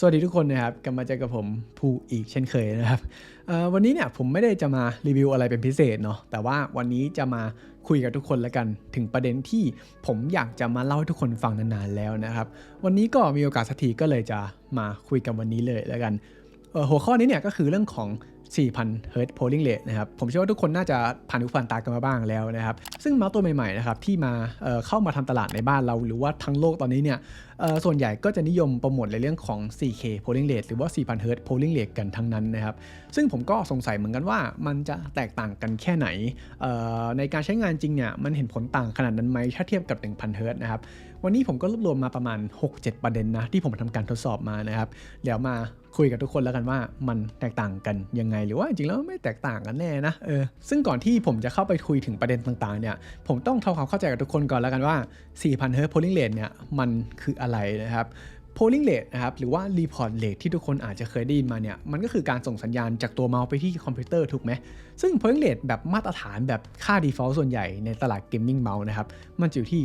สวัสดีทุกคนนะครับกลับมาเจอกับผมภูอีกเช่นเคยนะครับวันนี้เนี่ยผมไม่ได้จะมารีวิวอะไรเป็นพิเศษเนาะแต่ว่าวันนี้จะมาคุยกับทุกคนแล้วกันถึงประเด็นที่ผมอยากจะมาเล่าให้ทุกคนฟังนานๆแล้วนะครับ วันนี้ก็มีโอกาสสักทีก็เลยจะมาคุยกันวันนี้เลยแล้วกันหัวข้อนี้เนี่ยก็คือเรื่องของ 4,000 Hz polling rate นะครับ ผมเชื่อว่าทุกคนน่าจะผ่านทุกผ่านตากันมาบ้างแล้วนะครับ ซึ่งเมาส์ตัวใหม่ๆนะครับที่มาเเข้ามาทำตลาดในบ้านเรา หรือว่าทั้งโลกตอนนี้เนี่ยส่วนใหญ่ก็จะนิยมโปรโมทในเรื่องของ 4K polling rate หรือว่า 4,000 Hz polling rate กันทั้งนั้นนะครับ ซึ่งผมก็สงสัยเหมือนกันว่ามันจะแตกต่างกันแค่ไหน ในการใช้งานจริงเนี่ยมันเห็นผลต่างขนาดนั้นไหมถ้าเทียบกับ 1,000 Hz นะครับ วันนี้ผมก็รวบรวมมาประมาณ 6-7 ประเด็นนะที่ผมทำการทดสอบมานะครับ เดี๋ยวมาคุยกับทุกคนแล้วกันว่ามันแตกต่างกันยังไง หรือว่าจริงๆแล้วไม่แตกต่างกันแน่นะเออซึ่งก่อนที่ผมจะเข้าไปคุยถึงประเด็นต่างๆเนี่ยผมต้องทำความเข้าใจกับทุกคนก่อนแล้วกันว่า 4,000 Hz polling rate เนี่ยมันคืออะไรนะครับ polling rate นะครับหรือว่า report rate ที่ทุกคนอาจจะเคยได้ยินมาเนี่ยมันก็คือการส่งสัญญาณจากตัวเมาส์ไปที่คอมพิวเตอร์ถูกไหมซึ่ง polling rate แบบมาตรฐานแบบค่า default ส่วนใหญ่ในตลาด gaming mouse นะครับมันจะอยู่ที่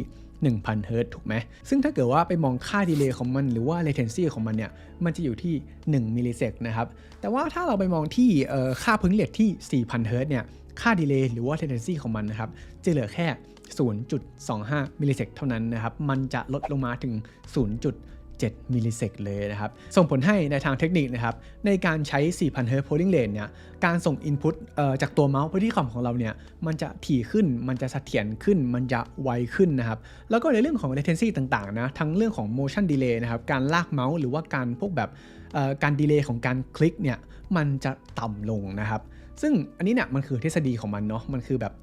1,000เฮิรตซ์ถูกไหม ซึ่งถ้าเกิดว่าไปมองค่าดีเลย์ของมันหรือว่า latency ของมันเนี่ย มันจะอยู่ที่ 1มิลลิเซกนะครับ แต่ว่าถ้าเราไปมองที่ค่าพึ่งเลทที่ 4,000เฮิรตซ์เนี่ย ค่าดีเลย์หรือว่า latency ของมันนะครับ จะเหลือแค่ 0.25มิลลิเซกเท่านั้นนะครับ มันจะลดลงมาถึง 7 มิลลิเซกเลยนะครับ ส่งผลให้ในทางเทคนิคนะครับในการใช้ 4,000 Hz polling rate เนี่ยการส่ง Input เอ่อจากตัวเมาส์ไปที่คอมของเราเนี่ยมันจะถี่ขึ้นมันจะเสถียรขึ้น มันจะไวขึ้นนะครับ แล้วก็ในเรื่องของ latency ต่างๆนะทั้งเรื่องของ motion delay นะครับการลากเมาส์หรือว่าการพวกแบบการดีเลย์ของการคลิกเนี่ยมันจะต่ำลงนะครับ ซึ่งอันนี้เนี่ยมันคือทฤษฎีของมันเนาะมันคือแบบ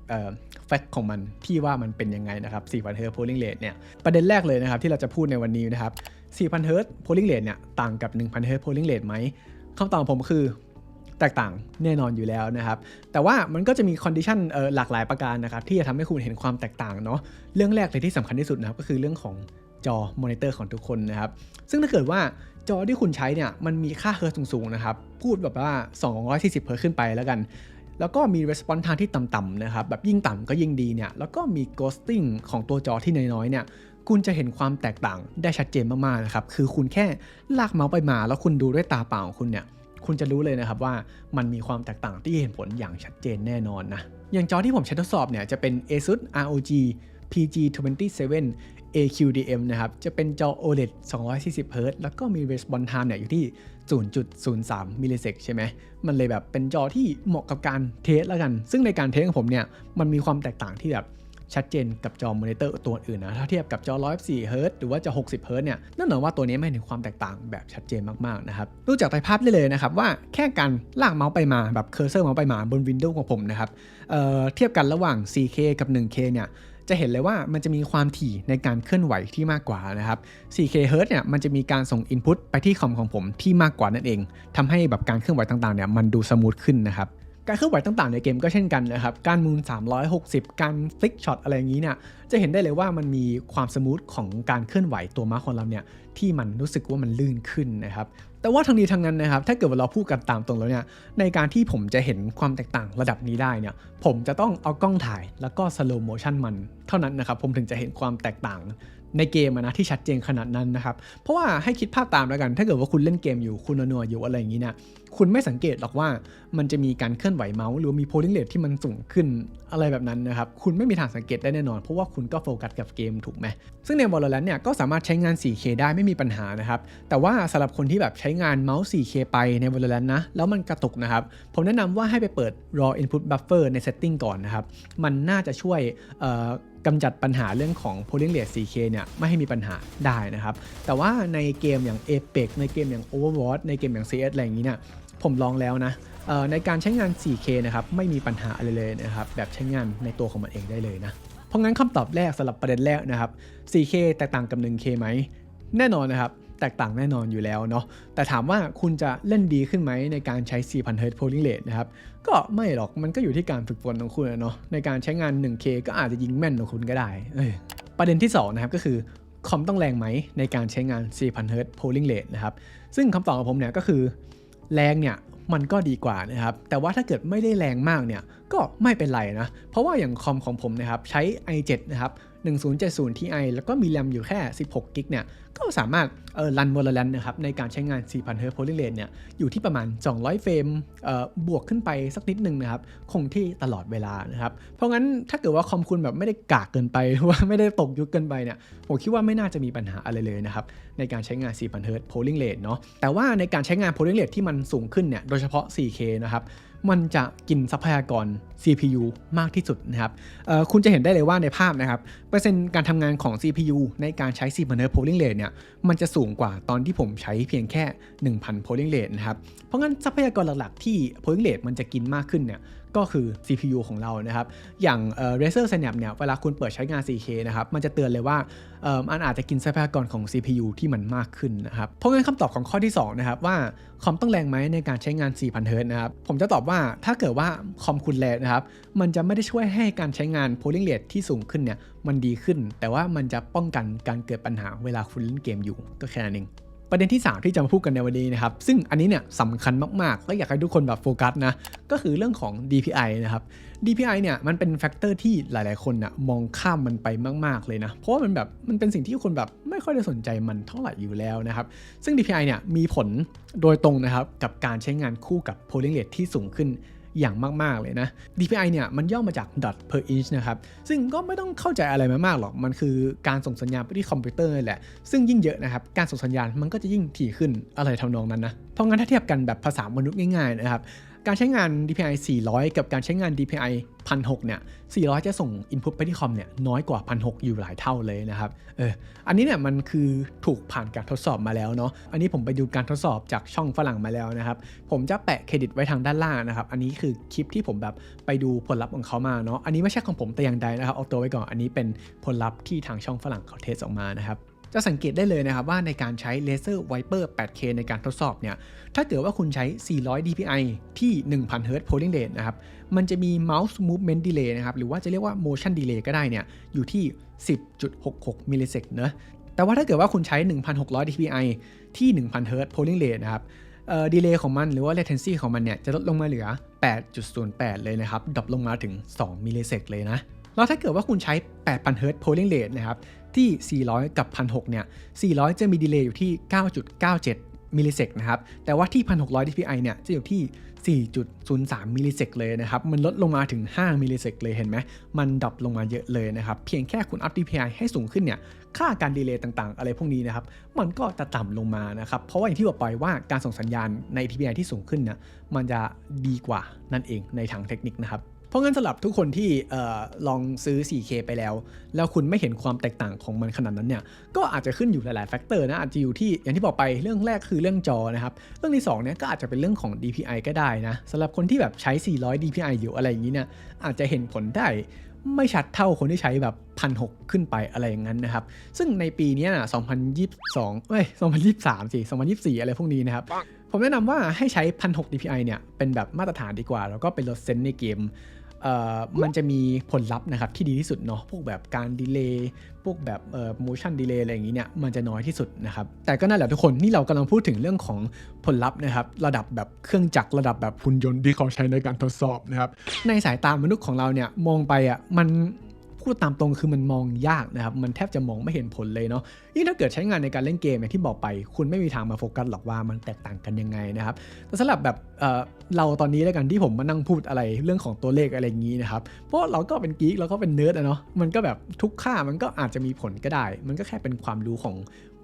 แฟกต์ของมันที่ว่ามันเป็นยังไงนะครับ4,000 Hz polling rate เนี่ยประเด็นแรกเลยนะครับที่เราจะพูดในวันนี้นะครับ4,000 Hz polling rate เนี่ยต่างกับ 1,000 Hz polling rate ไหมคำตอบของผมคือแตกต่างแน่นอนอยู่แล้วนะครับ แต่ว่ามันก็จะมีคอนดิชันหลากหลายประการนะครับ ที่จะทำให้คุณเห็นความแตกต่างเนาะเรื่องแรกเลยที่สำคัญที่สุดนะครับก็คือเรื่องของจอมอนิเตอร์ของทุกคนนะครับ ซึ่งถ้าเกิดว่า จอที่คุณใช้เนี่ยมันมีค่าเฮิร์ตสูงๆนะครับ พูดแบบว่า 240เฮิร์ตขึ้นไปแล้วกัน แล้วก็มี response time ที่ต่ำๆนะครับ แบบยิ่งต่ำก็ยิ่งดีเนี่ย แล้วก็มี ghosting ของตัวจอที่น้อยๆเนี่ย คุณจะเห็นความแตกต่างได้ชัดเจนมากๆนะครับ คือคุณแค่ลากเมาส์ไปมา แล้วคุณดูด้วยตาเปล่าของคุณเนี่ย คุณจะรู้เลยนะครับว่ามันมีความแตกต่างที่เห็นผลอย่างชัดเจนแน่นอนนะ อย่างจอที่ผมใช้ทดสอบเนี่ยจะเป็น ASUS ROG PG27 AQDM นะครับ จะเป็นจอ OLED 240 Hz แล้วก็มี response time เนี่ยอยู่ที่ 0.03 มิลลิเซกใช่ไหม มันเลยแบบเป็นจอที่เหมาะกับการเทสแล้วกัน ซึ่งในการเทสของผมเนี่ย มันมีความแตกต่างที่แบบชัดเจนกับจอมอนิเตอร์ตัวอื่นนะ ถ้าเทียบกับจอ104 Hz หรือว่าจอ 60 Hz เนี่ย นั่นหมายว่าตัวนี้ไม่เห็นความแตกต่างแบบชัดเจนมาก ๆ นะครับ ดูจากไตภาพได้เลยนะครับ ว่าแค่การลากเมาส์ไปมาแบบเคอร์เซอร์เมาส์ไปมาบนวินโดว์ของผมนะครับเเทียบกันระหว่าง 4K กับ 1K เนี่ย จะเห็นเลยว่ามันจะมีความถี่ในการเคลื่อนไหวที่มากกว่านะครับ 4K Hz เนี่ยมันจะมีการส่ง Input ไปที่คอมของผมที่มากกว่านั่นเองทำให้แบบการเคลื่อนไหวต่างๆเนี่ยมันดูสมูทขึ้นนะครับการเคลื่อนไหวต่างๆในเกมก็เช่นกันนะครับ การมูน 360 การฟลิกช็อตอะไรอย่างนี้เนี่ย จะเห็นได้เลยว่ามันมีความสมูทของการเคลื่อนไหวตัวม้าของเราเนี่ย ที่มันรู้สึกว่ามันลื่นขึ้นนะครับ แต่ว่าทั้งนี้ทั้งนั้นนะครับ ถ้าเกิดว่าเราพูดกันตามตรงแล้วเนี่ย ในการที่ผมจะเห็นความแตกต่างระดับนี้ได้เนี่ย ผมจะต้องเอากล้องถ่ายแล้วก็สโลโมชันมันเท่านั้นนะครับ ผมถึงจะเห็นความแตกต่างในเกมนะที่ชัดเจนขนาดนั้นนะครับ เพราะว่าให้คิดภาพตามแล้วกัน ถ้าเกิดว่าคุณเล่นเกมอยู่คุณนัวๆอยู่อะไรอย่างนี้เนี่ยคุณไม่สังเกตหรอกว่ามันจะมีการเคลื่อนไหวเมาส์หรือมีโพลิงเรทที่มันสูงขึ้นอะไรแบบนั้นนะครับ คุณไม่มีทางสังเกตได้แน่นอน เพราะว่าคุณก็โฟกัสกับเกมถูกไหม ซึ่งใน Valorant เนี่ยก็สามารถใช้งาน 4K ได้ไม่มีปัญหานะครับ แต่ว่าสำหรับคนที่แบบใช้งานเมาส์ 4K ไปใน Valorant นะ แล้วมันกระตุกนะครับ ผมแนะนำว่าให้ไปเปิด raw input buffer ใน setting ก่อนนะครับ มันน่าจะช่วยกำจัดปัญหาเรื่องของ polling rate 4K เนี่ยไม่ให้มีปัญหาได้นะครับ แต่ว่าในเกมอย่าง Apex ในเกมอย่าง Overwatch ในเกมอย่าง CS อะไรอย่างนี้เนี่ยผมลองแล้วนะเอ่อ ในการใช้งาน 4K นะครับไม่มีปัญหาอะไรเลยนะครับแบบใช้งานในตัวของมันเองได้เลยนะเพราะงั้นคำตอบแรกสำหรับประเด็นแรกนะครับ 4K แตกต่างกับ 1K ไหมแน่นอนนะครับแตกต่างแน่นอนอยู่แล้วเนาะ แต่ถามว่าคุณจะเล่นดีขึ้นไหมในการใช้ 4,000 Hz polling rate นะครับ ก็ไม่หรอก มันก็อยู่ที่การฝึกฝนของคุณอะเนาะ ในการใช้งาน 1K ก็อาจจะยิงแม่นของคุณก็ได้เอ้ยประเด็นที่สองนะครับก็คือ คอมต้องแรงไหมในการใช้งาน 4,000 Hz polling rate นะครับ ซึ่งคำตอบของผมเนี่ยก็คือ แรงเนี่ย มันก็ดีกว่านะครับ แต่ว่าถ้าเกิดไม่ได้แรงมากเนี่ยก็ไม่เป็นไรนะ เพราะว่าอย่างคอมของผมนะครับใช้ i7 นะครับ1070 Ti แล้วก็มีแรมอยู่แค่ 16กิกเนี่ยก็สามารถเออรัน Valorant นะครับในการใช้งาน4,000 Hz polling rate เนี่ยอยู่ที่ประมาณ 200 เฟรมเอ่อบวกขึ้นไปสักนิดหนึ่งนะครับคงที่ตลอดเวลานะครับเพราะงั้นถ้าเกิดว่าคอมคุณแบบไม่ได้กากเกินไปหรือว่าไม่ได้ตกยุคเกินไปเนี่ยผมคิดว่าไม่น่าจะมีปัญหาอะไรเลยนะครับในการใช้งาน4,000 Hz polling rate เนาะแต่ว่าในการใช้งาน polling rate ที่มันสูงขึ้นเนี่ยโดยเฉพาะ 4K นะครับมันจะกินทรัพยากร CPU มากที่สุดนะครับคุณจะเห็นได้เลยว่าในภาพนะครับเปอร์เซ็นต์การทำงานของ CPU ในการใช้4,000 p o l i n g rate เนี่ยมันจะสูงกว่าตอนที่ผมใช้เพียงแค่ 1,000 polling rate นะครับ เพราะงั้นทรัพยากรหลักๆที่ polling rate มันจะกินมากขึ้นเนี่ย ก็คือ CPU ของเรานะครับ อย่างเอ่อ Razer Snap เนี่ย เวลาคุณเปิดใช้งาน 4K นะครับ มันจะเตือนเลยว่าเอ่อมันอาจจะกินทรัพยากรของ CPU ที่มันมากขึ้นนะครับ เพราะงั้นคำตอบของข้อที่ 2 นะครับ ว่าคอมต้องแรงไหมในการใช้งาน 4,000 Hz นะครับ ผมจะตอบว่าถ้าเกิดว่าคอมคุณแรงนะครับ มันจะไม่ได้ช่วยให้การใช้งาน polling rate ที่สูงขึ้นเนี่ย มันดีขึ้น แต่ว่ามันจะป้องกันการเกิดปัญหาเวลาคุณเล่นเกมอยู่ ก็แค่นั้นเอง ประเด็นที่ 3 ที่จะมาพูดกันในวันนี้นะครับ ซึ่งอันนี้เนี่ยสำคัญมากๆและอยากให้ทุกคนแบบโฟกัสนะ ก็คือเรื่องของ DPI นะครับ DPI เนี่ยมันเป็นแฟกเตอร์ที่หลายๆ คนนะมองข้ามมันไปมาก ๆ เลยนะ เพราะว่ามันแบบมันเป็นสิ่งที่คนแบบไม่ค่อยได้สนใจมันเท่าไหร่อยู่แล้วนะครับ ซึ่ง DPI เนี่ยมีผลโดยตรงนะครับกับการใช้งานคู่กับ polling rate ที่สูงขึ้น อย่างมาก ๆ เลยนะ DPI เนี่ยมันย่อมาจาก dot per inch นะครับ ซึ่งก็ไม่ต้องเข้าใจอะไรมามากหรอก มันคือการส่งสัญญาณไปที่คอมพิวเตอร์แหละ ซึ่งยิ่งเยอะนะครับ การส่งสัญญาณมันก็จะยิ่งถี่ขึ้นอะไรทำนองนั้นนะเพราะงั้นถ้าเทียบกันแบบภาษามนุษย์ง่ายๆนะครับ การใช้งาน DPI 400 กับการใช้งาน DPI 1,600เนี่ย 400 จะส่ง input ไปที่คอมเนี่ยน้อยกว่า1,600อยู่หลายเท่าเลยนะครับ เออ อันนี้เนี่ยมันคือถูกผ่านการทดสอบมาแล้วเนาะ อันนี้ผมไปดูการทดสอบจากช่องฝรั่งมาแล้วนะครับ ผมจะแปะเครดิตไว้ทางด้านล่างนะครับ อันนี้คือคลิปที่ผมแบบไปดูผลลัพธ์ของเขามาเนาะ อันนี้ไม่ใช่ของผมแต่อย่างใดนะครับ เอาตัวไว้ก่อน อันนี้เป็นผลลัพธ์ที่ทางช่องฝรั่งเขาเทสออกมานะครับ จะสังเกตได้เลยนะครับว่าในการใช้ Laser Viper 8K ในการทดสอบเนี่ย ถ้าเกิดว่าคุณใช้ 400 dpi ที่ 1,000 Hz polling rate นะครับ มันจะมี mouse movement delay นะครับ หรือว่าจะเรียกว่า motion delay ก็ได้เนี่ย อยู่ที่ 10.66มิลลิเซกนะแต่ว่าถ้าเกิดว่าคุณใช้ 1,600 dpi ที่ 1,000 Hz polling rate นะครับเอ่อ delay ของมันหรือว่า latency ของมันเนี่ย จะลดลงมาเหลือ 8.08 เลยนะครับดรอปลงมาถึง 2มิลลิเซกเลยนะแล้วถ้าเกิดว่าคุณใช้ 8,000 Hz polling rate นะครับ ที่ 400 กับ 1,600 เนี่ย 400 จะมีดีเลย์อยู่ที่ 9.97 มิลลิเซกนะครับ แต่ว่าที่ 1,600 dpi เนี่ย จะอยู่ที่ 4.03 มิลลิเซกเลยนะครับ มันลดลงมาถึง 5 มิลลิเซกเลยเห็นไหม มันดรอปลงมาเยอะเลยนะครับ เพียงแค่คุณอัพ dpi ให้สูงขึ้นเนี่ย ค่าการดีเลย์ต่างๆ อะไรพวกนี้นะครับ มันก็จะต่ำลงมานะครับ เพราะว่าอย่างที่บอกไปว่าการส่งสัญญาณใน dpi ที่สูงขึ้นเนี่ยมันจะดีกว่านั่นเองในทางเทคนิคนะครับ เพราะงั้นสำหรับทุกคนที่ลองซื้อ 4K ไปแล้ว แล้วคุณไม่เห็นความแตกต่างของมันขนาดนั้นเนี่ย ก็อาจจะขึ้นอยู่หลาย ๆ แฟกเตอร์นะ อาจจะอยู่ที่อย่างที่บอกไปเรื่องแรกคือเรื่องจอนะครับ เรื่องที่2เนี่ยก็อาจจะเป็นเรื่องของ DPI ก็ได้นะสำหรับคนที่แบบใช้ 400 DPI อยู่อะไรอย่างนี้เนี่ยอาจจะเห็นผลได้ไม่ชัดเท่าคนที่ใช้แบบพันหขึ้นไปอะไรอย่างนั้นนะครับ ซึ่งในปีนี้นะ2022เอ้ย 2023 สิ 2024 อะไรพวกนี้นะครับ ผมแนะนำว่าให้ใช้1,600 DPI เนี่ย เป็นแบบมาตรฐานดีกว่า แล้วก็เป็นลดเซนในเกม มันจะมีผลลัพธ์นะครับที่ดีที่สุดเนาะพวกแบบการดีเลย์พวกแบบเอ่อ motion delay อะไรอย่างนี้เนี่ยมันจะน้อยที่สุดนะครับแต่ก็นั่นแหละทุกคนนี่เรากำลังพูดถึงเรื่องของผลลัพธ์นะครับระดับแบบเครื่องจักรระดับแบบหุ่นยนต์ที่เขาใช้ในการทดสอบนะครับในสายตามนุษย์ของเราเนี่ยมองไปอะมัน พูดตามตรงคือมันมองยากนะครับ มันแทบจะมองไม่เห็นผลเลยเนาะยิ่งถ้าเกิดใช้งานในการเล่นเกมอย่างที่บอกไป คุณไม่มีทางมาโฟกัสหรอกว่ามันแตกต่างกันยังไงนะครับ แต่สำหรับแบบเเราตอนนี้แล้วกันที่ผมมานั่งพูดอะไรเรื่องของตัวเลขอะไรอย่างนี้นะครับ เพราะเราก็เป็นกีกเราก็เป็นเนิร์ดอะเนาะ มันก็แบบทุกค่ามันก็อาจจะมีผลก็ได้ มันก็แค่เป็นความรู้ของ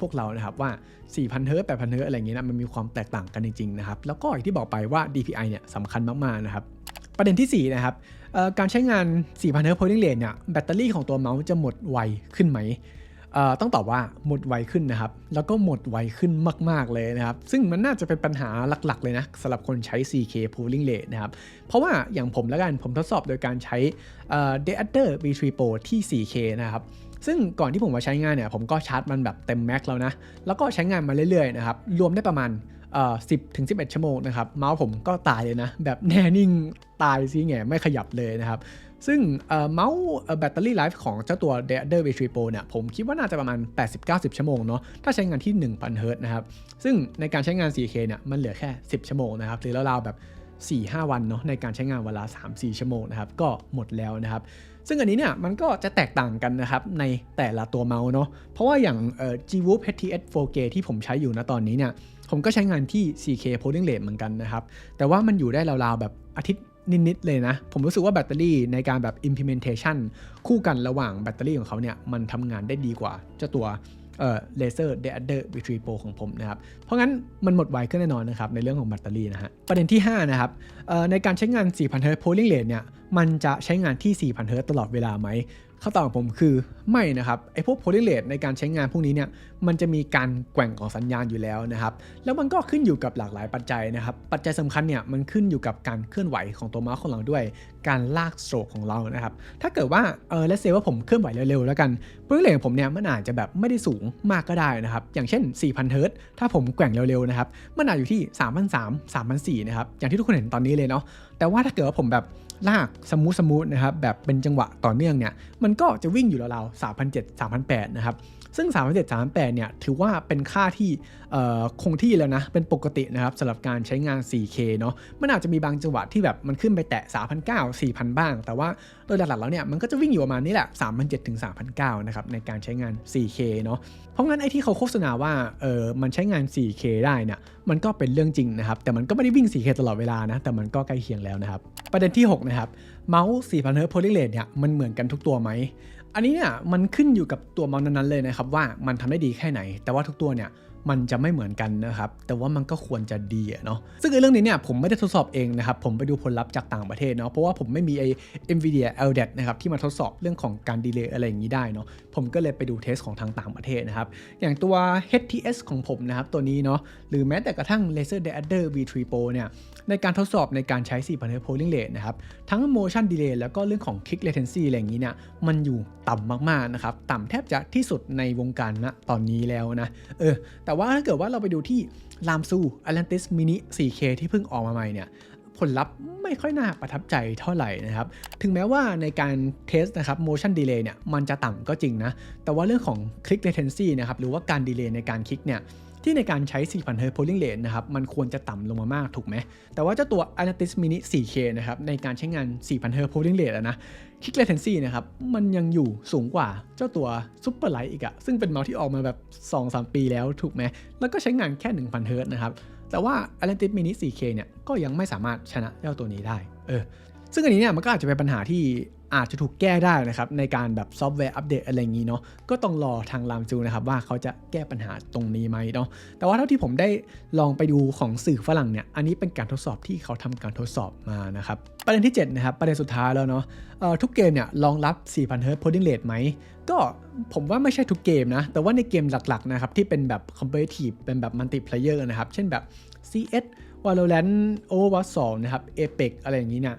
พวกเรานะครับว่า 4,000 เฮิร์ต8,000 เฮิร์ตอะไรอย่างเงี้นะ มันมีความแตกต่างกันจริงๆนะครับ แล้วก็อย่างที่บอกไปว่า DPI เนี่ยสำคัญมากๆนะครับ ประเด็นทีสี่4 นะครับ การใช้งาน 4,000 Hz polling rate เนี่ยแบตเตอรี่ของตัวเมาส์จะหมดไวขึ้นไหมต้องตอบว่าหมดไวขึ้นนะครับ แล้วก็หมดไวขึ้นมาก ๆ เลยนะครับ ซึ่งมันน่าจะเป็นปัญหาหลัก ๆ เลยนะสำหรับคนใช้ 4K polling rate นะครับ เพราะว่าอย่างผมแล้วกันผมทดสอบโดยการใช้ Deadder V3 Pro ที่ 4K นะครับ ซึ่งก่อนที่ผมมาใช้งานเนี่ยผมก็ชาร์จมันแบบเต็มแม็กแล้วนะ แล้วก็ใช้งานมาเรื่อย ๆ นะครับ รวมได้ประมาณ เอ่อ10ถึง11ชั่วโมงนะครับเมาส์ผมก็ตายเลยนะ แบบแน่นิ่งตายซิแง่ไม่ขยับเลยนะครับ ซึ่งเมาส์แบตเตอรี่ไลฟ์ของเจ้าตัว d e a d e r V3 Pro เนี่ยผมคิดว่าน่าจะประมาณ 80-90 ชั่วโมงเนาะถ้าใช้งานที่ 1,000 เฮิรตนะครับ ซึ่งในการใช้งาน 4K เนี่ยมันเหลือแค่ 10 ชั่วโมงนะครับ หรือราวๆแบบ 4-5 วันเนาะในการใช้งานเวลา 3-4 ชั่วโมงนะครับก็หมดแล้วนะครับซึ่งอันนี้เนี่ยมันก็จะแตกต่างกันนะครับในแต่ละตัวเมาส์เนาะเพราะว่าอย่าง G-Whoop HTS 4K ที่ผมใช้อยู่นะตอนนี้เนี่ย ผมก็ใช้งานที่ 4K polling rate เหมือนกันนะครับ แต่ว่ามันอยู่ได้ราวๆแบบอาทิตย์นิด ๆ เลยนะ ผมรู้สึกว่าแบตเตอรี่ในการแบบ implementation คู่กันระหว่างแบตเตอรี่ของเขาเนี่ย มันทำงานได้ดีกว่าเจ้าตัวเอ่อ Laser d e a d e r V3 Pro ของผมนะครับ เพราะงั้นมันหมดไวขึ้นแน่นอนนะครับ ในเรื่องของแบตเตอรี่นะฮะ ประเด็นที่ 5 นะครับเอ่อในการใช้งาน 4,000 Hz polling rate เนี่ย มันจะใช้งานที่ 4,000 Hz ตลอดเวลาไหม คำตอบของผมคือไม่นะครับไอ้พวก polling rate ในการใช้งานพวกนี้เนี่ยมันจะมีการแกว่งของสัญญาณอยู่แล้วนะครับ แล้วมันก็ขึ้นอยู่กับหลากหลายปัจจัยนะครับ ปัจจัยสำคัญเนี่ยมันขึ้นอยู่กับการเคลื่อนไหวของตัวเมาส์ของเราด้วย การลากสโตรกของเรานะครับ ถ้าเกิดว่าเออเลสเซว่าผมเคลื่อนไหวเร็วๆแล้วกันเพื่อเลของผมเนี่ยมันอาจจะแบบไม่ได้สูงมากก็ได้นะครับ อย่างเช่น 4,000เฮิรต์ถ้าผมแกว่งเร็วๆนะครับมันอาจอยู่ที่3,300 3,400นะครับอย่างที่ทุกคนเห็นตอนนี้เลยเนาะแต่ว่าถ้าเกิดว่าผมแบบ ลากสมูทสมูทนะครับแบบเป็นจังหวะต่อเนื่องเนี่ยมันก็จะวิ่งอยู่ราวๆ3,700 3,800นะครับ ซึ่ง 37 38 เนี่ย ถือว่าเป็นค่าที่คงที่แล้วนะ เป็นปกตินะครับสำหรับการใช้งาน 4K เนาะ มันอาจจะมีบางจังหวะที่แบบมันขึ้นไปแตะ 3,900 4,000 บ้าง แต่ว่าโดยหลักๆแล้วเนี่ย มันก็จะวิ่งอยู่ประมาณนี้แหละ 3,700 ถึง 3,900 นะครับ ในการใช้งาน 4K เนาะ เพราะงั้นไอ้ที่เขาโฆษณาว่า เออมันใช้งาน 4K ได้เนี่ย มันก็เป็นเรื่องจริงนะครับ แต่มันก็ไม่ได้วิ่ง 4K ตลอดเวลานะ แต่มันก็ใกล้เคียงแล้วนะครับ ประเด็นที่ 6 นะครับ เมาส์4,000 Hz polling rate เนี่ย มันเหมือนกันทุกตัวไหม อันนี้เนี่ยมันขึ้นอยู่กับตัวเมาส์นั้นๆเลยนะครับว่ามันทำได้ดีแค่ไหน แต่ว่าทุกตัวเนี่ย มันจะไม่เหมือนกันนะครับ แต่ว่ามันก็ควรจะดีเนาะซึ่งเรื่องนี้เนี่ยผมไม่ได้ทดสอบเองนะครับผมไปดูผลลัพธ์จากต่างประเทศเนาะเพราะว่าผมไม่มีไอ้ NVIDIA LDAT นะครับที่มาทดสอบเรื่องของการดีเลย์อะไรอย่างนี้ได้เนาะผมก็เลยไปดูเทสของทางต่างประเทศนะครับอย่างตัว HTS ของผมนะครับตัวนี้เนาะหรือแม้แต่กระทั่ง Laser d e a d e r V3 Pro เนี่ยในการทดสอบในการใช้4,000 Hz polling rate นะครับทั้ง motion delay แล้วก็เรื่องของ click latency อะไรอย่างนี้เนี่ยมันอยู่ต่ำมากๆนะครับต่ำแทบจะที่สุดในวงการณตอนนี้แล้วนะเออแต่ว่าถ้าเกิดว่าเราไปดูที่ Lamsu Atlantis Mini 4K ที่เพิ่งออกมาใหม่เนี่ยผลลัพธ์ไม่ค่อยน่าประทับใจเท่าไหร่นะครับ ถึงแม้ว่าในการเทสนะครับ motion delay เนี่ยมันจะต่ำก็จริงนะ แต่ว่าเรื่องของ click latency นะครับ หรือว่าการดีเลย์ในการคลิกเนี่ย ที่ในการใช้ 4,000 Hz polling rate นะครับ มันควรจะต่ำลงมามากถูกไหม แต่ว่าเจ้าตัว Atlantis Mini 4K นะครับ ในการใช้งาน 4,000 Hz polling rate อะ คิกเลเทนซีนะครับ มันยังอยู่สูงกว่าเจ้าตัวซ u เปอร์ไลท์อีกอะซึ่งเป็นเมาส์ที่ออกมาแบบ 2-3 ปีแล้วถูกไหม แล้วก็ใช้งานแค่ 1,000 Hz นะครับ แต่ว่า Atlantis Mini 4K เนี่ย ก็ยังไม่สามารถชนะเจ้าตัวนี้ได้ เออ ซึ่งอันนี้เนี่ยมันก็อาจจะเป็นปัญหาที่ อาจจะถูกแก้ได้นะครับในการแบบซอฟต์แวร์อัปเดตอะไรอย่างนี้เนาะก็ต้องรอทางลามจูนะครับว่าเขาจะแก้ปัญหาตรงนี้ไหมเนาะแต่ว่าเท่าที่ผมได้ลองไปดูของสื่อฝรั่งเนี่ยอันนี้เป็นการทดสอบที่เขาทำการทดสอบมานะครับประเด็นที่7นะครับประเด็นสุดท้ายแล้วเนาะทุกเกมเนี่ยรองรับ 4,000 Hz polling rate ไหมก็ผมว่าไม่ใช่ทุกเกมนะ แต่ว่าในเกมหลักๆนะครับที่เป็นแบบ competitive เป็นแบบ multiplayer นะครับ เช่นแบบ CS Valorant Overwatch 2นะครับ Apex อะไรอย่างนี้เนี่ย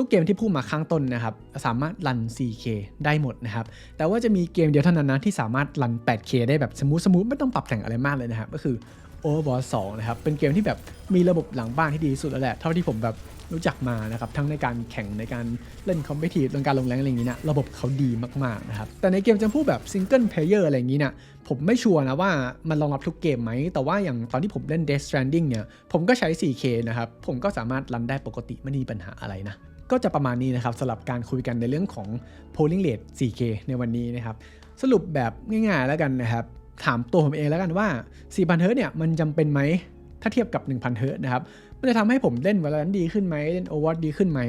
ทุกเกมที่พูดมาข้างต้นนะครับ สามารถรัน 4K ได้หมดนะครับ แต่ว่าจะมีเกมเดียวเท่านั้นนะที่สามารถรัน 8K ได้แบบสมูทสมูทไม่ต้องปรับแต่งอะไรมากเลยนะครับ ก็คือ Overwatch 2 นะครับ เป็นเกมที่แบบมีระบบหลังบ้านที่ดีที่สุดแล้วแหละ เท่าที่ผมแบบรู้จักมานะครับ ทั้งในการแข่งในการเล่นคอมเพทีฟในการลงแรงอะไรอย่างนี้นะระบบเขาดีมาก ๆ นะครับ แต่ในเกมจะพูดแบบซิงเกิลเพลเยอร์อะไรอย่างนี้นะผมไม่ชัวร์นะว่ามันรองรับทุกเกมไหม แต่ว่าอย่างตอนที่ผมเล่น Death Stranding เนี่ย ผมก็ใช้ 4K นะครับ ผมก็สามารถรันได้ปกติไม่มีปัญหาอะไรนะ ก็จะประมาณนี้นะครับสำหรับการคุยกันในเรื่องของ polling rate 4K ในวันนี้นะครับ สรุปแบบง่ายๆแล้วกันนะครับ ถามตัวผมเองแล้วกันว่า 4,000เฮิร์ตเนี่ยมันจำเป็นไหม ถ้าเทียบกับ 1,000เฮิร์ตนะครับ มันจะทำให้ผมเล่น Valorant ดีขึ้นไหมเล่น Overwatch ดีขึ้นไหม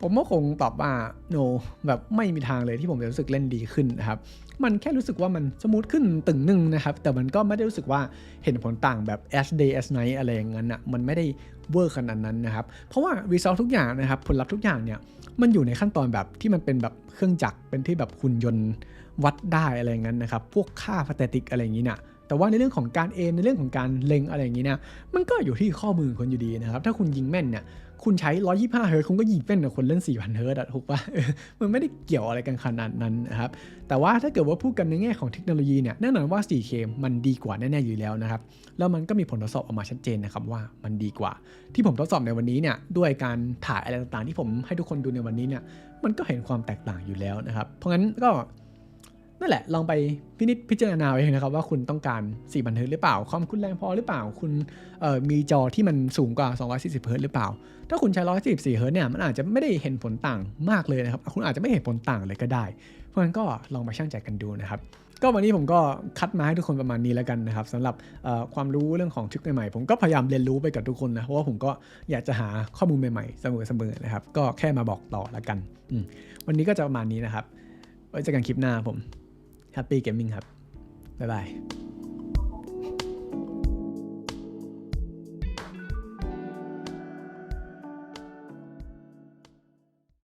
ผมก็คงตอบว่า no แบบไม่มีทางเลยที่ผมจะรู้สึกเล่นดีขึ้นนะครับมันแค่รู้สึกว่ามันสมูทขึ้นตึงหนึ่งนะครับ แต่มันก็ไม่ได้รู้สึกว่าเห็นผลต่างแบบ as day as night อะไรอย่างนั้นอะมันไม่ได้ เวอร์ขนาดนั้นนะครับ เพราะว่า result ทุกอย่างนะครับ ผลลัพธ์ทุกอย่างเนี่ย มันอยู่ในขั้นตอนแบบที่มันเป็นแบบเครื่องจักร เป็นที่แบบหุ่นยนต์วัดได้อะไรอย่างนั้นนะครับ พวกค่าสเตติกอะไรอย่างนี้เนี่ยแต่ว่าในเรื่องของการเอมในเรื่องของการเล็งอะไรอย่างนี้เนี่ยมันก็อยู่ที่ข้อมือคนอยู่ดีนะครับ ถ้าคุณยิงแม่นเนี่ย คุณใช้ 125 เฮิร์ตคุณก็ยิงแม่นกว่าคนเล่น 4,000 เฮิร์ตอะถูกปะมันไม่ได้เกี่ยวอะไรกันขนาดนั้นนะครับ แต่ว่าถ้าเกิดว่าพูดกันในแง่ของเทคโนโลยีเนี่ย แน่นอนว่า 4K มันดีกว่าแน่ๆอยู่แล้วนะครับ แล้วมันก็มีผลทดสอบออกมาชัดเจนนะครับว่ามันดีกว่า ที่ผมทดสอบในวันนี้เนี่ย ด้วยการถ่ายอะไรต่างๆ ที่ผมให้ทุกคนดูในวันนี้เนี่ย มันก็เห็นความแตกต่างอยู่แล้วนะครับ เพราะงั้นก็ นั่นแหละลองไปพินิจพิจารณาไว้นะครับว่าคุณต้องการ4บันเทิงหรือเปล่า ความคุณแรงพอหรือเปล่า คุณมีจอที่มันสูงกว่า 240เฮิร์ตหรือเปล่า ถ้าคุณใช้ 144เฮิร์ตเนี่ยมันอาจจะไม่ได้เห็นผลต่างมากเลยนะครับ คุณอาจจะไม่เห็นผลต่างเลยก็ได้ เพราะฉะนั้นก็ลองไปชั่งใจกันดูนะครับก็วันนี้ผมก็คัดมาให้ทุกคนประมาณนี้แล้วกันนะครับสำหรับความรู้เรื่องของทริคใหม่ๆ ผมก็พยายามเรียนรู้ไปกับทุกคนนะ เพราะว่าผมก็อยากจะหาข้อมูลใหม่ๆ เสมอๆนะครับ ก็แค่มาบอกต่อแล้วกัน วันนี้ก็จะประมาณนี้นะครับ ไว้เจอกันคลิปหน้าผม Happy Gaming ครับ บ๊ายบาย